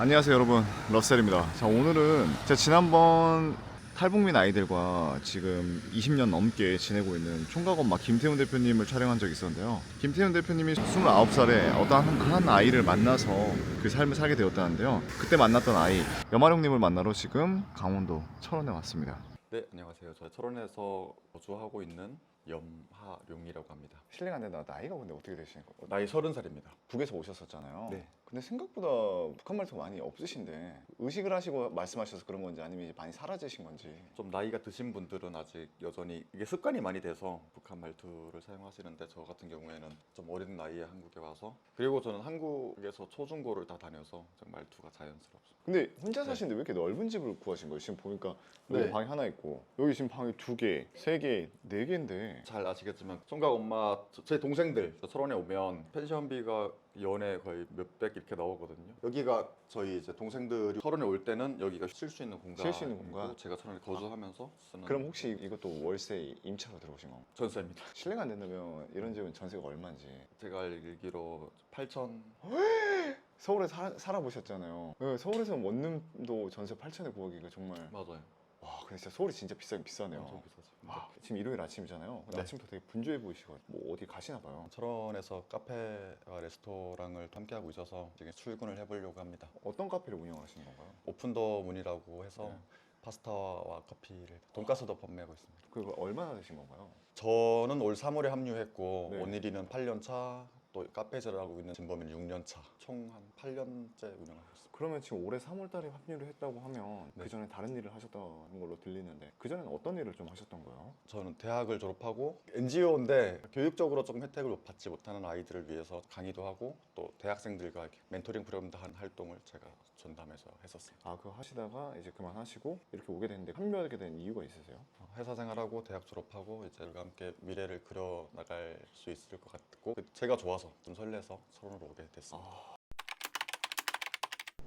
안녕하세요 여러분 러셀입니다 자 오늘은 제가 지난번 탈북민 아이들과 지금 20년 넘게 지내고 있는 총각 엄마 김태훈 대표님을 촬영한 적이 있었는데요 김태훈 대표님이 29살에 어떤 한, 한 아이를 만나서 그 삶을 살게 되었다는데요 그때 만났던 아이 여마룡님을 만나러 지금 강원도 철원에 왔습니다 네, 안녕하세요. 저 철원에서 거주하고 있는 염하룡이라고 합니다. 실례가 안 된다 나이가 근데 어떻게 되시는 거예요? 나이 서른 살입니다. 북에서 오셨었잖아요 네. 근데 생각보다 북한 말투 많이 없으신데 의식을 하시고 말씀하셔서 그런 건지 아니면 이제 많이 사라지신 건지 좀 나이가 드신 분들은 아직 여전히 이게 습관이 많이 돼서 북한 말투를 사용하시는데 저 같은 경우에는 좀 어린 나이에 한국에 와서 그리고 저는 한국에서 초중고를 다 다녀서 좀 말투가 자연스럽습니다. 근데 혼자 사시는데 왜 이렇게 넓은 집을 구하신 거예요? 지금 보니까 여기 네. 방이 하나 있고 여기 지금 방이 두 개, 세 개, 네 개인데 잘 아시겠지만 총각 엄마 저- 제 동생들 철원에 오면 펜션비가 연에 거의 몇백 이렇게 나오거든요. 여기가 저희 이제 동생들이 철원에 올 때는 여기가 쉴 수 있는 공간. 쉴수 있는 공간? 제가 철원에 거주하면서 쓰는 그럼 혹시 이것도 월세 임차로 들어오신 건가요? 전세입니다. 실례가 안 된다면 이런 집은 전세가 얼마인지 제가 알기로 8천 서울에 사, 살아보셨잖아요 네, 서울에서 원룸도 전세 8천에 구하기가 정말 맞아요. 와 근데 진짜 서울이 진짜 비싸긴 비싸네요 엄청 비싸죠. 와, 지금 일요일 아침이잖아요 근데 네. 아침부터 되게 분주해 보이시고 뭐 어디 가시나 봐요 철원에서 카페와 레스토랑을 함께하고 있어서 지금 출근을 해보려고 합니다. 어떤 카페를 운영하시는 건가요? 오픈더 문이라고 해서 네. 파스타와 커피를 돈가스도 판매하고 있습니다. 그거 얼마나 되신 건가요? 저는 올 3월에 합류했고 네. 오늘이는 8년 차, 또 카페제를 하고 있는 진범이는 6년 차, 총 한 8년째 운영하고 있습니다. 그러면 지금 올해 3월 달에 합류를 했다고 하면 네. 그 전에 다른 일을 하셨다는 걸로 들리는데 그 전에는 어떤 일을 좀 하셨던 거예요? 저는 대학을 졸업하고 NGO인데 교육적으로 조금 혜택을 받지 못하는 아이들을 위해서 강의도 하고 또 대학생들과 이렇게 멘토링 프로그램도 한 활동을 제가 전담해서 했었습니다. 아 그거 하시다가 이제 그만하시고 이렇게 오게 됐는데 합류하게 된 이유가 있으세요? 어, 회사 생활하고 대학 졸업하고 이제 우리가 함께 미래를 그려 나갈 수 있을 것 같고 제가 좋아서 좀 설레서 서론으로 오게 됐습니다.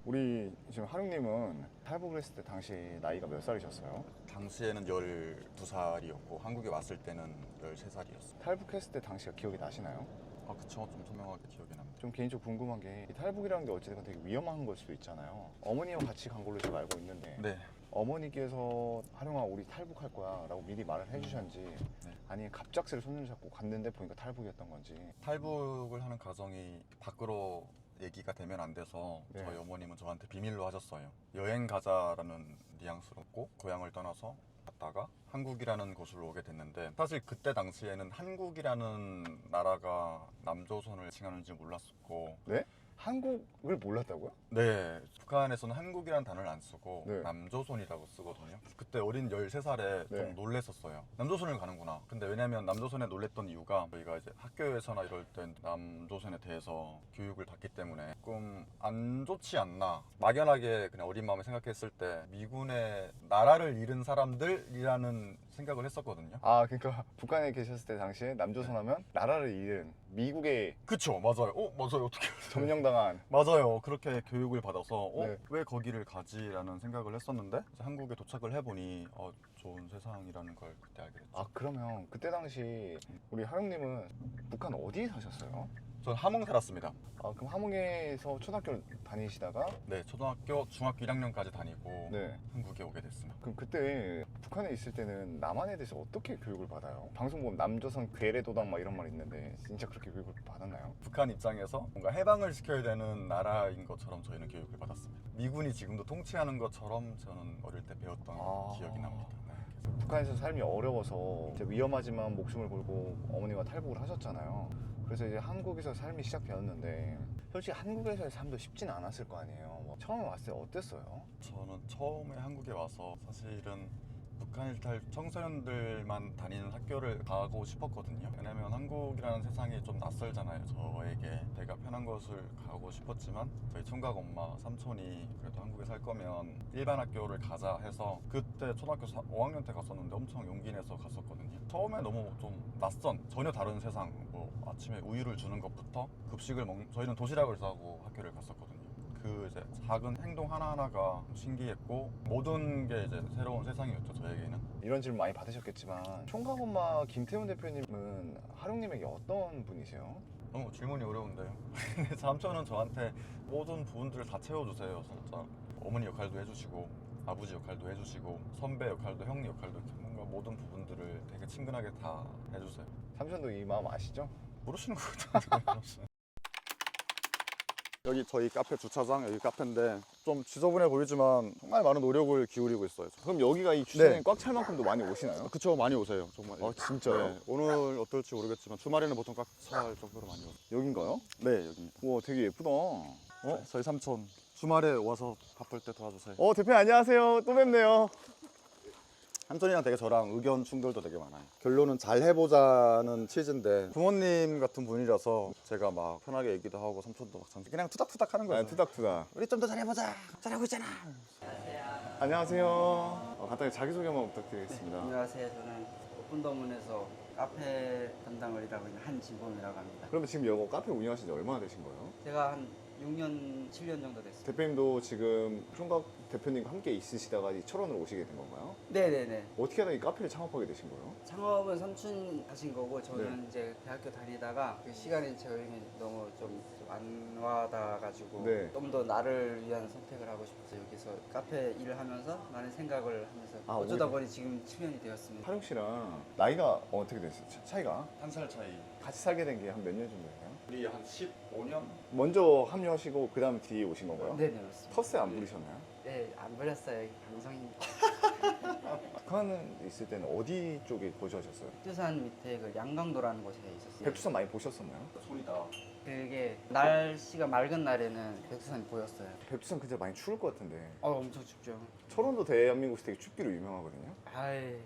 우리 지금 하룡님은 탈북을 했을 때 당시 나이가 몇 살이셨어요? 당시에는 12살이었고 한국에 왔을 때는 13살이었어요. 탈북했을 때 당시가 기억이 나시나요? 아 그쵸 좀 선명하게 기억이 납니다. 좀 개인적으로 궁금한 게이 탈북이라는 게 어찌됐건 되게 위험한 걸 수도 있잖아요 어머니와 같이 간 걸로 제가 알고 있는데 네. 어머니께서 하룡아 우리 탈북할 거야 라고 미리 말을 해주셨는지 네. 아니면 갑작스레 손을 잡고 갔는데 보니까 탈북이었던 건지 탈북을 하는 과정이 밖으로 얘기가 되면 안 돼서 네. 저희 어머님은 저한테 비밀로 하셨어요. 여행 가자라는 뉘앙스롭고 고향을 떠나서 갔다가 한국이라는 곳으로 오게 됐는데 사실 그때 당시에는 한국이라는 나라가 남조선을 칭하는지 몰랐었고 네? 한국을 몰랐다고요? 네 북한에서는 한국이라는 단어를 안 쓰고 네. 남조선이라고 쓰거든요 그때 어린 13살에 네. 좀 놀랬었어요 남조선을 가는구나 근데 왜냐면 남조선에 놀랬던 이유가 저희가 이제 학교에서나 이럴 때 남조선에 대해서 교육을 받기 때문에 조금 안 좋지 않나 막연하게 그냥 어린 마음에 생각했을 때 미군의 나라를 잃은 사람들이라는 생각을 했었거든요 아 그러니까 북한에 계셨을 때 당시에 남조선 하면 나라를 잃은 미국에 그쵸 맞아요 어 맞아요 어떻게 점령당한 맞아요. 그렇게 교육을 받아서 어, 네. 왜 거기를 가지라는 생각을 했었는데 이제 한국에 도착을 해보니 어, 좋은 세상이라는 걸 그때 알게 됐죠. 아 그러면 그때 당시 우리 하룡님은 북한 어디에 사셨어요? 전 함흥 살았습니다. 아 그럼 함흥에서 초등학교를 다니시다가 네, 초등학교, 중학교 1학년까지 다니고 네 한국에 오게 됐습니다. 그럼 그때 북한에 있을 때는 남한에 대해서 어떻게 교육을 받아요? 방송 보면 남조선 괴뢰도당 막 이런 말 있는데 진짜 그렇게 교육을 받았나요? 북한 입장에서 뭔가 해방을 시켜야 되는 나라인 것처럼 저희는 교육을 받았습니다. 미군이 지금도 통치하는 것처럼 저는 어릴 때 배웠던 아. 기억이 납니다. 네, 북한에서 삶이 어려워서 위험하지만 목숨을 걸고 어머니가 탈북을 하셨잖아요. 그래서 이제 한국에서 삶이 시작되었는데 솔직히 한국에서의 삶도 쉽진 않았을 거 아니에요. 뭐 처음에 왔을 때 어땠어요? 저는 처음에 한국에 와서 사실은 북한 일탈 청소년들만 다니는 학교를 가고 싶었거든요. 왜냐면 한국이라는 세상이 좀 낯설잖아요. 저에게 제가 편한 곳을 가고 싶었지만 저희 총각 엄마 삼촌이 그래도 한국에 살 거면 일반 학교를 가자 해서 그때 초등학교 5학년 때 갔었는데 엄청 용기 내서 갔었거든요. 처음에 너무 좀 낯선 전혀 다른 세상 뭐 아침에 우유를 주는 것부터 급식을 먹 저희는 도시락을 싸고 학교를 갔었거든요. 그 이제 작은 행동 하나하나가 신기했고 모든 게 이제 새로운 세상이었죠 저에게는 이런 질문 많이 받으셨겠지만 총각 엄마 김태훈 대표님은 하룡님에게 어떤 분이세요? 너무 질문이 어려운데요. 근데 삼촌은 저한테 모든 부분들을 다 채워주세요, 진짜. 어머니 역할도 해주시고, 아버지 역할도 해주시고, 선배 역할도, 형님 역할도 이렇게 뭔가 모든 부분들을 되게 친근하게 다 해주세요. 삼촌도 이 마음 아시죠? 모르시는 것 같은데. 여기 저희 카페 주차장 여기 카페인데 좀 지저분해 보이지만 정말 많은 노력을 기울이고 있어요. 그럼 여기가 이 주차장에 네. 꽉찰 만큼도 많이 오시나요? 그쵸 많이 오세요 정말. 아 진짜요? 네, 오늘 어떨지 모르겠지만 주말에는 보통 꽉 찰 정도로 많이 오세요. 여긴가요? 네 여기입니다. 우와 되게 예쁘다. 어? 어? 저희 삼촌 주말에 와서 바쁠 때 도와주세요. 어 대표님 안녕하세요. 또 뵙네요. 삼촌이랑 되게 저랑 의견 충돌도 되게 많아요. 결론은 잘 해보자는 치즈인데 부모님 같은 분이라서 제가 막 편하게 얘기도 하고 삼촌도 막 참- 그냥 투닥투닥 하는 거예요. 아, 투닥투닥. 우리 좀 더 잘해보자. 잘하고 있잖아. 안녕하세요. 어, 간단히 자기소개 한번 부탁드리겠습니다. 안녕하세요. 저는 오픈더문에서 카페 담당을 일하고 있는 한진범이라고 합니다. 그러면 지금 여기 카페 운영하신 지 얼마나 되신 거예요? 제가 한 6년, 7년 정도 됐어요. 대표님도 지금 총각 대표님과 함께 있으시다가 이 철원으로 오시게 된 건가요? 네네네. 어떻게 하다 이 카페를 창업하게 되신 거예요? 창업은 삼촌 하신 거고 저는 네. 이제 대학교 다니다가 그 시간이 저희는 너무 좀 안 와닿아가지고 네. 좀 더 나를 위한 선택을 하고 싶어서 여기서 카페 일을 하면서 많은 생각을 하면서 아, 어쩌다 오히려- 보니 지금 7년이 되었습니다. 하룡 씨랑 나이가 어떻게 되세요? 차- 차이가? 한 살 차이. 같이 살게 된 게 한 몇 년 정도예요? 우리 한 15년? 먼저 합류하시고 그 다음 뒤에 오신 건가요? 네네 맞습니다. 텃세 안 부리셨나요? 네, 안 버렸어요. 방송입니다. 북한은 있을 때는 어디 쪽에 거주하셨어요? 백두산 밑에 그 양강도라는 곳에 있었어요. 백두산 많이 보셨었나요? 소리다. 그게 날씨가 맑은 날에는 백두산이 보였어요. 백두산 근처 많이 추울 것 같은데 어 엄청 춥죠. 철원도 대한민국에서 되게 춥기로 유명하거든요 아이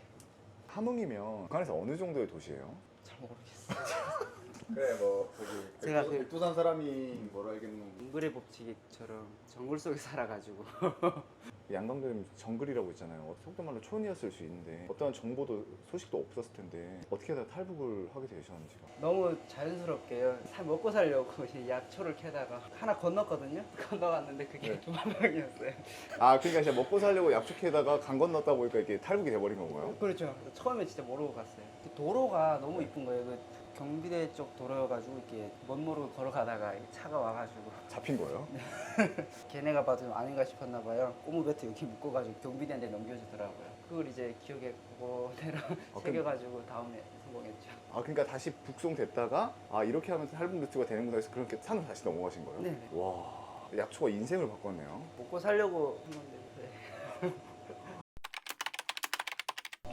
함흥이면 북한에서 어느 정도의 도시예요? 잘 모르겠어요. 그래 뭐 저기 제가 그- 백두 산 사람이 뭘 알겠노. 동굴의 법칙처럼 정글 속에 살아가지고 양강도면 정글이라고 있잖아요 속도 말로 촌이었을 수 있는데 어떠한 정보도 소식도 없었을 텐데 어떻게 하다 탈북을 하게 되셨는지가 너무 자연스럽게요. 살 먹고 살려고 이제 약초를 캐다가 하나 건넜거든요. 건너갔는데 그게 네. 두 마명이었어요. 아 그러니까 이제 먹고 살려고 약속해다가 강 건넜다 보니까 이게 탈북이 돼버린 건가요? 그렇죠. 처음에 진짜 모르고 갔어요. 그 도로가 너무 이쁜 거예요. 그 경비대 쪽 도로여가지고 이렇게 멋 모르고 걸어가다가 이 차가 와가지고 잡힌 거예요? 걔네가 봐도 아닌가 싶었나 봐요. 고무벨트 여기 묶어가지고 경비대한테 넘겨주더라고요. 그걸 이제 기억에 그대로 그럼- 새겨가지고 다음에 성공했죠. 아 그러니까 다시 북송됐다가 아 이렇게 하면 탈북 루트가 되는구나 해서 그렇게 산으로 다시 넘어가신 거예요? 네네. 와 약초가 인생을 바꿨네요 먹고 살려고 한 건데. 네.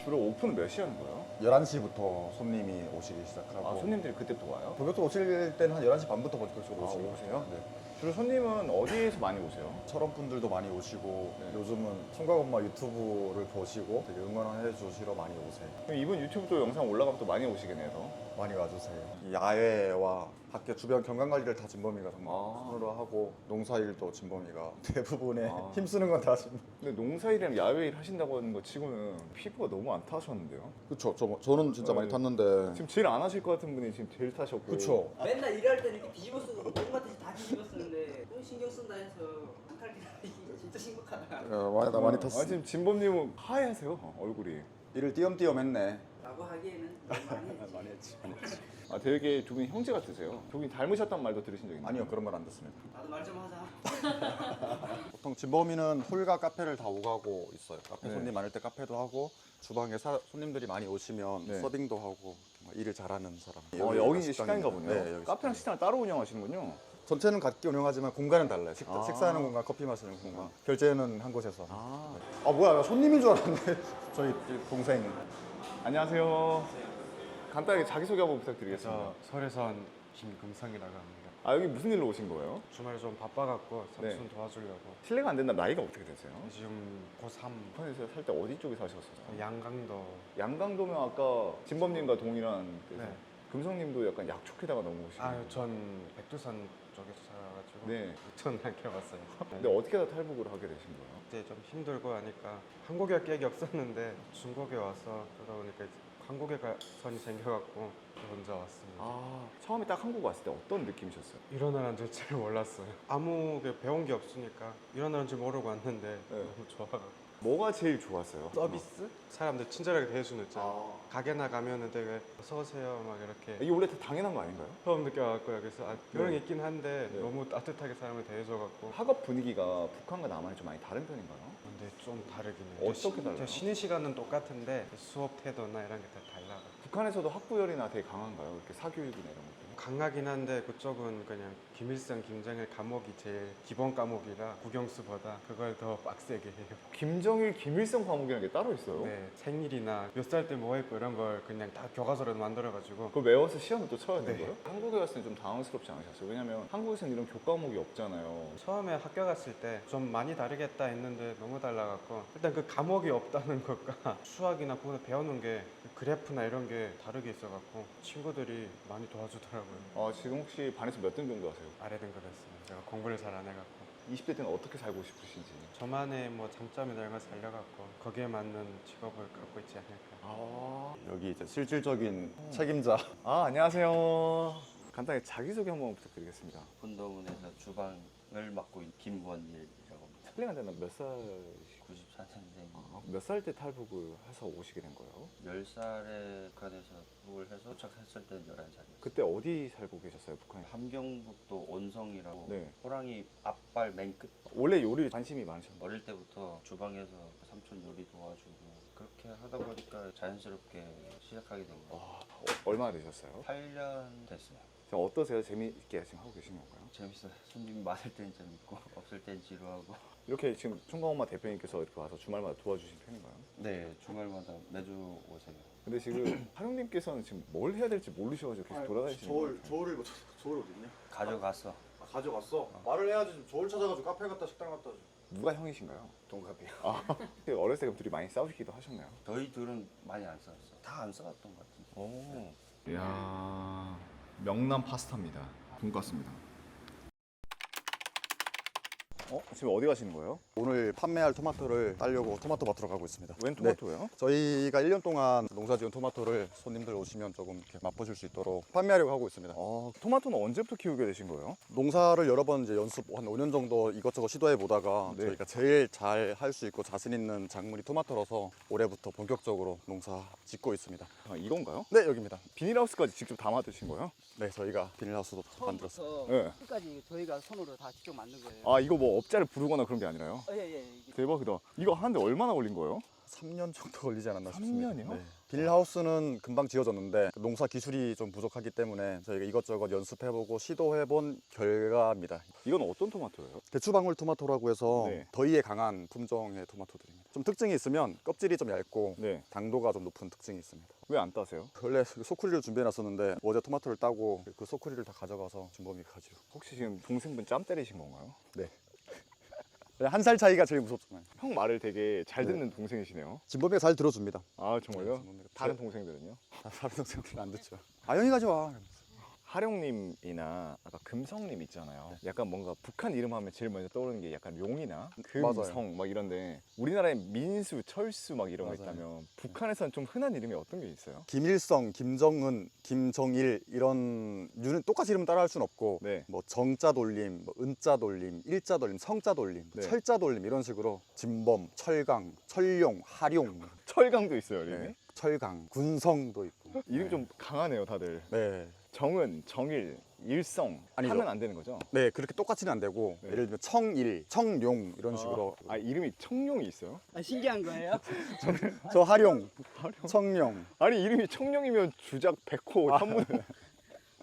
주로 오픈은 몇 시에 하는 거예요? 11시부터 손님이 오시기 시작하고 아 손님들이 그때부터 와요? 본격적으로 오실 때는 한 11시 반부터 본격적으로 아, 오시고 오세요? 네. 주로 손님은 어디에서 많이 오세요? 철원 분들도 많이 오시고 네. 요즘은 총각 엄마 유튜브를 보시고 되게 응원해 주시러 많이 오세요. 그럼 이번 유튜브도 영상 올라가면 또 많이 오시겠네요 더. 많이 와주세요. 이 야외와 밖에 주변 경관 관리를 다 진범이가 정말 아. 손으로 하고 농사일도 진범이가 대부분에 아. 힘쓰는 건 다 진범. 근데 농사일이랑 야외일 하신다고 하는 거 치고는 피부가 너무 안 타셨는데요? 그쵸. 저, 저는 진짜 네. 많이 탔는데. 지금 제일 안 하실 것 같은 분이 지금 제일 타셨고 그쵸. 맨날 일할 때는 이렇게 뒤집어 쓰고 뭔가 다 뒤집어 쓰는데 또 신경 쓴다 해서 한칼 진짜 심각하다. 야, 많이, 나 많이 탔어. 아 지금 진범님은 하얘세요 얼굴이 일을 띄엄띄엄 했네. 라고 하기에는 너무 많이 했지. 많이 했지. 많이 했지. 아 되게 두 분이 형제 같으세요 두 분이 닮으셨단 말도 들으신 적 있나요? 아니요, 그런 건 안 듣습니다. 나도 말 좀 하자. 보통 진범이는 홀과 카페를 다 오가고 있어요. 카페 네. 손님 많을 때 카페도 하고 주방에 사- 손님들이 많이 오시면 네. 서빙도 하고 정말 일을 잘하는 사람. 어, 여기 이제 식당인가 보네요 네, 여기 카페랑 식당. 식당을 따로 운영하시는군요 전체는 같게 운영하지만 공간은 달라요. 식당, 아. 식사하는 공간, 커피 마시는 공간. 결제는 한 곳에서. 아아 뭐야 나 손님인 줄 알았네. 저희 동생. 안녕하세요 간단하게 자기소개 한번 부탁드리겠습니다 저 설해선 김금상이라고 합니다. 아 여기 무슨 일로 오신 거예요? 주말에 좀 바빠갖고 삼촌 네. 도와주려고 실례가 안 된다면 나이가 어떻게 되세요? 지금 고3 북한에서 살 때 어디 쪽에 사셨어요? 양강도 양강도면 아까 진범님과 동일한 그래서 네. 금성님도 약간 약촉에다가 넘어오시고 아유 전 백두산 쪽에서 살아가지고 네 전학교 왔어요. 근데 어떻게 하다 탈북을 하게 되신 거예요? 그때 좀 힘들고 하니까 한국에 갈 계획이 없었는데 중국에 와서 그러다 보니까 이제 한국에 갈 선이 생겨갖고 혼자 왔습니다. 아 처음에 딱 한국 왔을 때 어떤 느낌이셨어요? 일어나는 줄잘 몰랐어요. 아무 게 배운 게 없으니까 일어나는 줄 모르고 왔는데 네. 너무 좋아가지고. 뭐가 제일 좋았어요? 서비스? 사람들 친절하게 대해주는 있잖아. 아. 가게 나 가면은 되게 어서 오세요 막 이렇게 이게 원래 다 당연한 거 아닌가요? 처음 느껴갖고 여기서 아, 그런 네. 게 있긴 한데 네. 너무 따뜻하게 사람을 대해줘갖고 학업 분위기가 북한과 남한이 좀 많이 다른 편인가요? 근데 좀 다르긴 해요. 어떻게 시- 달라요? 쉬는 시간은 똑같은데 수업 태도나 이런 게 다 달라. 북한에서도 학부열이나 되게 강한가요? 이렇게 사교육이나 이런 것들? 강하긴 한데 그쪽은 그냥 김일성, 김정일 과목이 제일 기본 과목이라 국영수보다 그걸 더 빡세게 해요. 김정일, 김일성 과목이라는 게 따로 있어요? 네, 생일이나 몇 살 때 뭐 했고 이런 걸 그냥 다 교과서로 만들어가지고 그걸 외워서 시험을 또 쳐야 되는 네. 거예요? 한국에 왔을 때 좀 당황스럽지 않으셨어요? 왜냐면 한국에서는 이런 교과목이 없잖아요. 처음에 학교 갔을 때 좀 많이 다르겠다 했는데 너무 달라갖고 일단 그 과목이 없다는 것과 수학이나 그거 배우는 게 그 그래프나 이런 게 다르게 있어갖고 친구들이 많이 도와주더라고요. 아, 지금 혹시 반에서 몇 등 정도 하세요? 아래등 그랬어요. 제가 공부를 잘 안 해갖고 20대 때는 어떻게 살고 싶으신지. 저만의 뭐 장점이나 이런 걸 살려갖고 거기에 맞는 직업을 갖고 있지 않을까. 아, 여기 이제 실질적인 책임자 아 안녕하세요. 간단히 자기소개 한번 부탁드리겠습니다. 분도문에서 주방을 맡고 있는 김원일이라고 합니다. 힐링한 데는 몇 살, 94년생 몇 살 때 탈북을 해서 오시게 된 거예요? 10살에 북한에서 북을 해서 도착했을 때는 11살이었어요. 그때 어디 살고 계셨어요, 북한에? 함경북도 온성이라고 네. 호랑이 앞발 맨 끝. 원래 요리 관심이 많으셨나요? 어릴 때부터 주방에서 삼촌 요리 도와주고 그렇게 하다 보니까 자연스럽게 시작하게 된 거예요. 와, 어, 얼마나 되셨어요? 8년 됐어요. 자, 어떠세요? 재미있게 지금 하고 계신 건가요? 재밌어요. 손님이 많을 땐 재밌고 없을 땐 지루하고. 이렇게 지금 총각엄마 대표님께서 이렇게 와서 주말마다 도와주신 편인가요? 네, 주말마다 매주 오세요. 근데 지금 하룡님께서는 지금 뭘 해야 될지 모르셔가지고 계속 돌아다니시는 거예요. 저울을 못 저울 어딨냐? 가져갔어. 아, 가져갔어. 말을 해야지 좀 저울 찾아가지고 카페 갔다 식당 갔다 오지. 누가 형이신가요? 동갑이요. 아, 어렸을 때 둘이 많이 싸우시기도 하셨나요? 저희 둘은 많이 안 싸웠어. 다 안 싸웠던 것 같은데. 오. 이야, 명란 파스타입니다. 돈가스입니다. 어? 지금 어디 가시는 거예요? 오늘 판매할 토마토를 따려고 토마토 밭으로 가고 있습니다. 웬 네, 토마토예요? 저희가 1년 동안 농사 지은 토마토를 손님들 오시면 조금 이렇게 맛보실 수 있도록 판매하려고 하고 있습니다. 아, 토마토는 언제부터 키우게 되신 거예요? 농사를 여러 번 이제 연습 한 5년 정도 이것저것 시도해 보다가 네. 저희가 제일 잘 할 수 있고 자신 있는 작물이 토마토라서 올해부터 본격적으로 농사 짓고 있습니다. 아, 이건가요? 네, 여기입니다. 비닐하우스까지 직접 담아 두신 거예요? 네, 저희가 비닐하우스도 만들었어요. 처음부터 네. 끝까지 저희가 손으로 다 직접 만든 거예요. 아, 이거 뭐 업자를 부르거나 그런 게 아니라요? 어, 예, 예. 이게 대박이다. 이거 하는데 얼마나 걸린 거예요? 3년 정도 걸리지 않았나 3 싶습니다. 년이요? 비닐하우스는 금방 지어졌는데 그 농사 기술이 좀 부족하기 때문에 저희가 이것저것 연습해보고 시도해본 결과입니다. 이건 어떤 토마토예요? 대추방울 토마토라고 해서 네. 더위에 강한 품종의 토마토들입니다. 좀 특징이 있으면 껍질이 좀 얇고 네. 당도가 좀 높은 특징이 있습니다. 왜 안 따세요? 원래 소쿠리를 준비해놨었는데 어제 토마토를 따고 그 소쿠리를 다 가져가서 준범이 가지고 혹시 지금 동생분 짬 때리신 건가요? 한 살 차이가 제일 무섭잖아요. 형 말을 되게 잘 듣는 동생이시네요. 진범이가 잘 들어줍니다. 아 정말요? 네. 다른 동생들은요? 다- 다른 동생들은 안 듣죠. 아영이 가져와. 하룡님이나 아까 금성님 있잖아요. 약간 뭔가 북한 이름 하면 제일 먼저 떠오르는 게 약간 용이나 맞아요. 금성 막 이런데 우리나라에 민수, 철수 막 이런 거 맞아요. 있다면 북한에서는 좀 흔한 이름이 어떤 게 있어요? 김일성, 김정은, 김정일 이런 유는 똑같이 이름 따라할 수는 없고 네. 뭐 정자 돌림, 뭐 은자 돌림, 일자 돌림, 성자 돌림, 네. 철자 돌림 이런 식으로 진범, 철강, 철용, 하룡, 철강도 있어요 이름이. 네, 철강, 군성도 있고. 이름이 좀 강하네요 다들. 네. 정은, 정일, 일성 아니죠. 하면 안 되는 거죠? 네, 그렇게 똑같이는 안 되고 네. 예를 들면 청일, 청룡 이런 식으로 아 이름이 청룡이 있어요? 아, 신기한 거예요? 저 하룡, 청룡. 아니 이름이 청룡이면 주작, 백호, 현문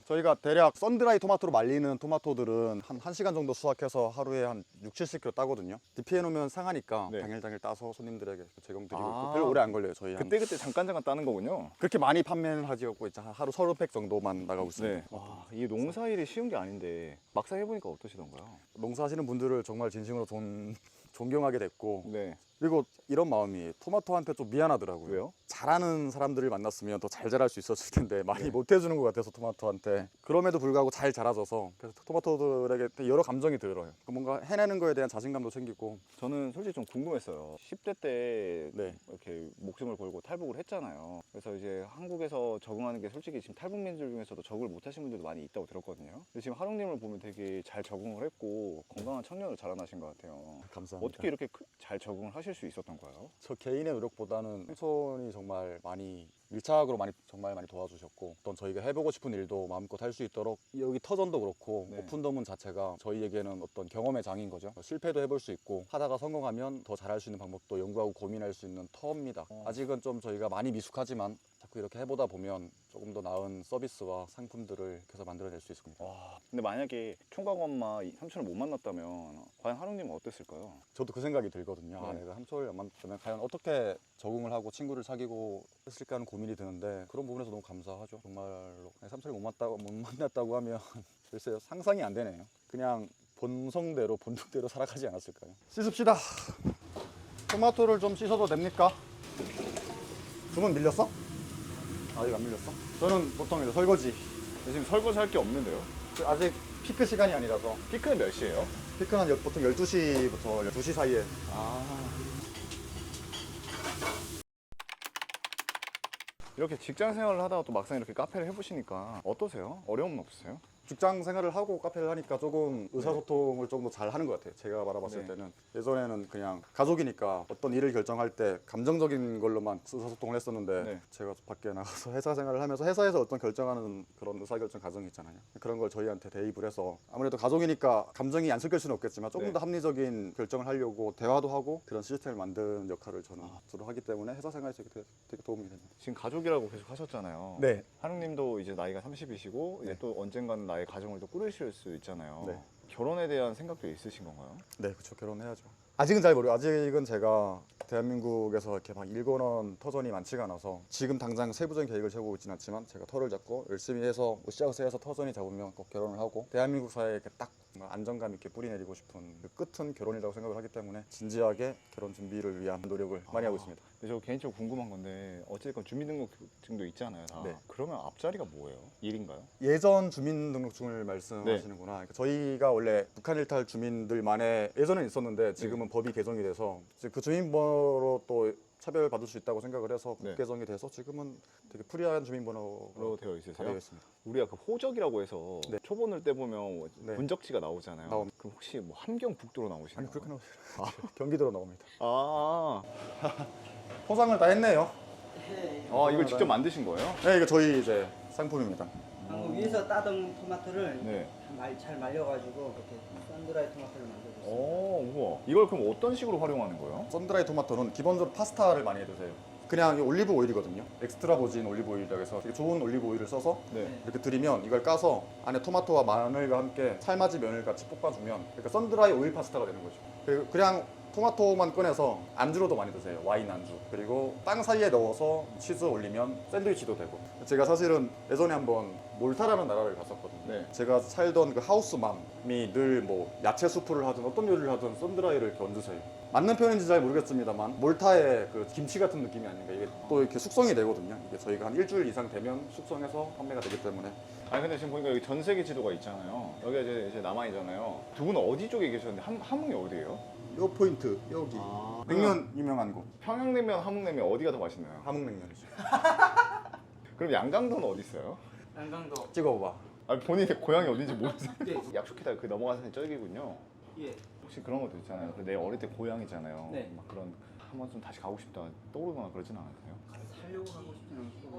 저희가 대략 썬드라이 토마토로 말리는 토마토들은 한 1시간 정도 수확해서 하루에 한 6, 70kg 따거든요. 디피해 놓으면 상하니까 네. 당일 당일 따서 손님들에게 제공드리고 아. 있고 별로 오래 안 걸려요. 저희 한 그때 그때 잠깐 잠깐 따는 거군요. 그렇게 많이 판매는 하지 않고 이제 하루 30팩 정도만 나가고 있습니다. 네. 와, 이 농사일이 쉬운 게 아닌데 막상 해보니까 어떠시던가요? 농사하시는 분들을 정말 진심으로 존, 존경하게 됐고 네. 그리고 이런 마음이 토마토한테 좀 미안하더라고요. 왜요? 잘하는 사람들을 만났으면 더 잘 자랄 수 있었을 텐데 많이 네. 못 해주는 것 같아서 토마토한테 그럼에도 불구하고 잘 자라져서 그래서 토마토들에게 여러 감정이 들어요. 뭔가 해내는 거에 대한 자신감도 생기고 저는 솔직히 좀 궁금했어요. 10대 때 네. 이렇게 목숨을 걸고 탈북을 했잖아요. 그래서 이제 한국에서 적응하는 게 솔직히 지금 탈북민들 중에서도 적응을 못 하신 분들도 많이 있다고 들었거든요. 근데 지금 하룡님을 보면 되게 잘 적응을 했고 건강한 청년으로 자라나신 것 같아요. 감사합니다. 어떻게 이렇게 크- 잘 적응을 하실 수 있었던 거예요? 저 개인의 노력보다는 삼촌이 정말 많이 밀착으로 많이 정말 많이 도와주셨고 어떤 저희가 해보고 싶은 일도 마음껏 할 수 있도록 여기 터전도 그렇고 네. 오픈더문 자체가 저희에게는 어떤 경험의 장인 거죠 실패도 해볼 수 있고 하다가 성공하면 더 잘할 수 있는 방법도 연구하고 고민할 수 있는 터입니다 어. 아직은 좀 저희가 많이 미숙하지만 자꾸 이렇게 해보다 보면 조금 더 나은 서비스와 상품들을 계속 만들어낼 수 있을 겁니다 와, 근데 만약에 총각 엄마 이 삼촌을 못 만났다면 과연 하룡님은 어땠을까요? 저도 그 생각이 들거든요. 아, 네. 내가 삼촌을 안 만났다면 과연 어떻게 적응을 하고 친구를 사귀고 했을까 하는 고민이 드는데 그런 부분에서 너무 감사하죠. 정말로 네, 삼촌을 못 만났다고, 못 만났다고 하면 글쎄요 상상이 안 되네요. 그냥 본성대로 본능대로 살아가지 않았을까요? 씻읍시다. 토마토를 좀 씻어도 됩니까? 주문 밀렸어? 아직 안 밀렸어? 저는 보통 이제 설거지 지금 설거지 할 게 없는데요? 아직 피크 시간이 아니라서 피크는 몇 시예요? 피크는 여- 보통 12시부터 2시 사이에 이렇게 직장 생활을 하다가 또 막상 이렇게 카페를 해보시니까 어떠세요? 어려움은 없으세요? 직장 생활을 하고 카페를 하니까 조금 의사소통을 좀더잘 하는 것 같아요. 제가 바라봤을 네. 때는 예전에는 그냥 가족이니까 어떤 일을 결정할 때 감정적인 걸로만 의사소통을 했었는데 네. 제가 밖에 나가서 회사 생활을 하면서 회사에서 어떤 결정하는 그런 의사결정 과정이 있잖아요. 그런 걸 저희한테 대입을 해서 아무래도 가족이니까 감정이 안 섞일 수는 없겠지만 조금 네. 더 합리적인 결정을 하려고 대화도 하고 그런 시스템을 만드는 역할을 저는 주로 하기 때문에 회사 생활에서 되게, 되게 도움이 됩니다. 지금 가족이라고 계속 하셨잖아요. 네. 하룡님도 이제 나이가 30이시고 이제 네. 또 언젠가는 나의 가정을 또 꾸리실 수 있잖아요. 네. 결혼에 대한 생각도 있으신 건가요? 네, 그렇죠. 결혼해야죠. 아직은 잘 모르고 아직은 제가 대한민국에서 이렇게 막 일궈놓은 터전이 많지가 않아서 지금 당장 세부적인 계획을 세우고 있지는 않지만 제가 터를 잡고 열심히 해서 으쌰으쌰 해서 터전이 잡으면 꼭 결혼을 하고 대한민국 사회에 이렇게 딱 안정감 있게 뿌리내리고 싶은 그 끝은 결혼이라고 생각을 하기 때문에 진지하게 결혼 준비를 위한 노력을 많이 하고 있습니다. 근데 저 개인적으로 궁금한 건데 어쨌든 주민등록증도 있잖아요. 다. 네. 그러면 앞자리가 뭐예요? 일인가요? 예전 주민등록증을 말씀하시는구나. 그러니까 저희가 원래 북한 일탈 주민들만의 예전엔 있었는데 지금은 법이 개정이 돼서 이제 그 주민번호로 또 차별 받을 수 있다고 생각을 해서 법 네. 개정이 돼서 지금은 되게 프리한 주민번호로 로 되어 있으세요? 되어 있습니다. 우리가 그 호적이라고 해서 네. 초본을 떼보면 뭐 네. 분적지가 나오잖아요. 나옵니다. 그럼 혹시 뭐 함경북도로 나오시나요? 아니 그렇게 나오세요. 경기도로 나옵니다. 아, 포장을 다 했네요. 아 이걸 직접 만드신 거예요? 네, 이거 저희 이제 상품입니다. 방금 위에서 따던 토마토를 네. 말, 잘 말려가지고 이렇게 썬드라이 토마토를 만들었어요. 오, 우와. 이걸 그럼 어떤 식으로 활용하는 거예요? 썬드라이 토마토는 기본적으로 파스타를 많이 해드세요. 그냥 이 올리브 오일이거든요. 엑스트라 버진 올리브 오일이라고 해서 되게 좋은 올리브 오일을 써서 네. 이렇게 드리면 이걸 까서 안에 토마토와 마늘과 함께 삶아진 면을 같이 볶아주면 그러니까 썬드라이 오일 파스타가 되는 거죠. 그리고 그냥 토마토만 꺼내서 안주로도 많이 드세요. 와인 안주. 그리고 빵 사이에 넣어서 치즈 올리면 샌드위치도 되고. 제가 사실은 예전에 한번 몰타라는 나라를 갔었거든요. 네. 제가 살던 그 하우스맘이 늘 뭐 야채 수프를 하든 어떤 요리를 하든 썬드라이를 이렇게 얹으세요. 맞는 표현인지 잘 모르겠습니다만 몰타의 그 김치 같은 느낌이 아닌가 이게 또 이렇게 숙성이 되거든요. 이게 저희가 한 일주일 이상 되면 숙성해서 판매가 되기 때문에 아니 근데 지금 보니까 여기 전 세계 지도가 있잖아요. 여기가 이제, 이제 남한이잖아요. 두 분은 어디 쪽에 계셨는데 함, 함흥이 어디예요? 요 포인트 여기 아. 냉면 유명한 곳 평양냉면, 함흥냉면 어디가 더 맛있나요? 함흥냉면이죠. 그럼 양강도는 어디 있어요? 양강도. 찍어봐. 아 본인의 고향이 어딘지 모르세요? 네. 약속했다가 그 넘어가서 저기군요. 예. 혹시 그런 것도 있잖아요. 그내 어릴 때 고향이잖아요. 네. 막 그런 한 번 좀 다시 가고 싶다 떠오르거나 그러진 않으세요? 살려고 하고 싶지는 않고 네.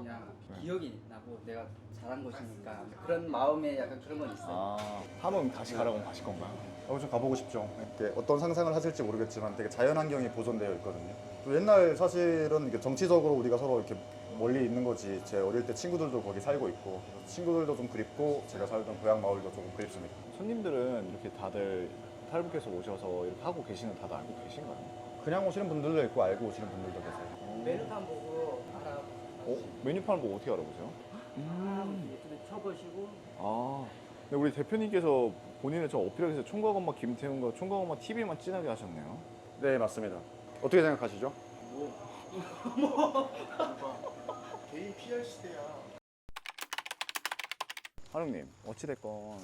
기억이 나고 내가 잘한 것이니까 그런 마음에 약간 그런 건 있어요. 아 함흥 다시 가라고 가실 건가요? 어, 좀 가보고 싶죠. 이렇게 어떤 상상을 하실지 모르겠지만 되게 자연 환경이 보존되어 있거든요. 또 옛날 사실은 이게 정치적으로 우리가 서로 이렇게 멀리 있는 거지. 제 어릴 때 친구들도 거기 살고 있고 그래서 친구들도 좀 그립고 제가 살던 고향 마을도 조금 그립습니다. 손님들은 이렇게 다들 탈북해서 오셔서 이렇게 하고 계시는 다들 알고 계신가요? 그냥 오시는 분들도 있고 알고 오시는 분들도 계세요. 메뉴판 보고. 어? 메뉴판을 보고 어떻게 알아보세요? 유튜브에 쳐보시고 아, 근데 우리 대표님께서 본인을 좀 어필하기 위해서 총각 엄마 김태훈과 총각 엄마 TV만 진하게 하셨네요. 네 맞습니다. 어떻게 생각하시죠? 개인 PR 시대야. 하룡님 어찌됐건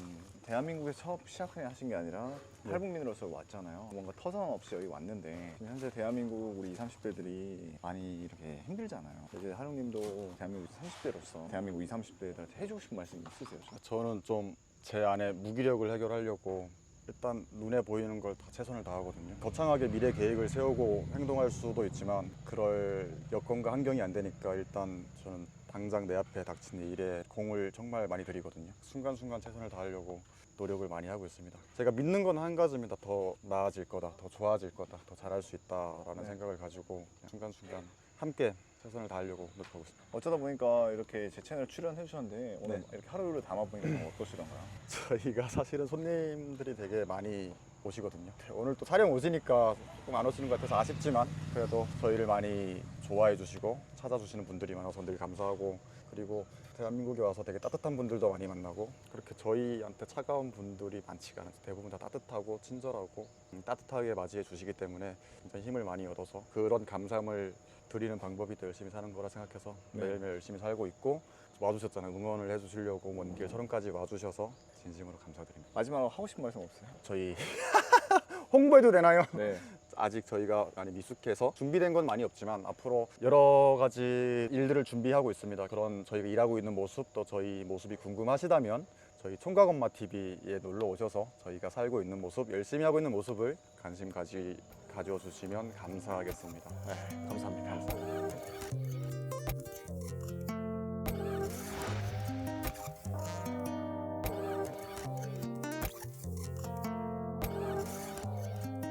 대한민국에서 처음 시작하신 게 아니라 네. 탈북민으로서 왔잖아요. 뭔가 터전 없이 여기 왔는데 지금 현재 대한민국 우리 20, 30대들이 많이 이렇게 힘들잖아요. 이제 하룡님도 대한민국 30대로서 대한민국 20, 30대들한테 해주고 싶은 말씀 있으세요? 좀? 저는 좀 제 안에 무기력을 해결하려고 일단 눈에 보이는 걸 다 최선을 다하거든요. 거창하게 미래 계획을 세우고 행동할 수도 있지만 그럴 여건과 환경이 안 되니까 일단 저는 당장 내 앞에 닥친 일에 공을 정말 많이 들이거든요. 순간순간 최선을 다하려고 노력을 많이 하고 있습니다. 제가 믿는 건 한 가지입니다. 더 나아질 거다, 더 좋아질 거다, 더 잘할 수 있다라는 네. 생각을 가지고 순간순간 함께 최선을 다하려고 노력하고 있습니다. 어쩌다 보니까 이렇게 제 채널 출연해 주셨는데 오늘 네. 이렇게 하루를 담아보니까 어떠시던가요? 저희가 사실은 손님들이 되게 많이 오시거든요. 오늘 또 촬영 오시니까 조금 안 오시는 것 같아서 아쉽지만 그래도 저희를 많이 좋아해 주시고 찾아주시는 분들이 많아서 늘 감사하고 그리고 대한민국에 와서 되게 따뜻한 분들도 많이 만나고 그렇게 저희한테 차가운 분들이 많지가 않아요. 대부분 다 따뜻하고 친절하고 음, 따뜻하게 맞이해 주시기 때문에 진짜 힘을 많이 얻어서 그런 감사함을 드리는 방법이 또 열심히 사는 거라 생각해서 네. 매일매일 열심히 살고 있고 와주셨잖아요. 응원을 해주시려고 먼 길 서른까지 와주셔서 진심으로 감사드립니다. 마지막으로 하고 싶은 말씀 없어요? 저희 홍보해도 되나요? 네. 아직 저희가 많이 미숙해서 준비된 건 많이 없지만 앞으로 여러 가지 일들을 준비하고 있습니다. 그런 저희가 일하고 있는 모습 또 저희 모습이 궁금하시다면 저희 총각 엄마 TV에 놀러 오셔서 저희가 살고 있는 모습 열심히 하고 있는 모습을 관심 가지 가져 주시면 감사하겠습니다. 네, 감사합니다.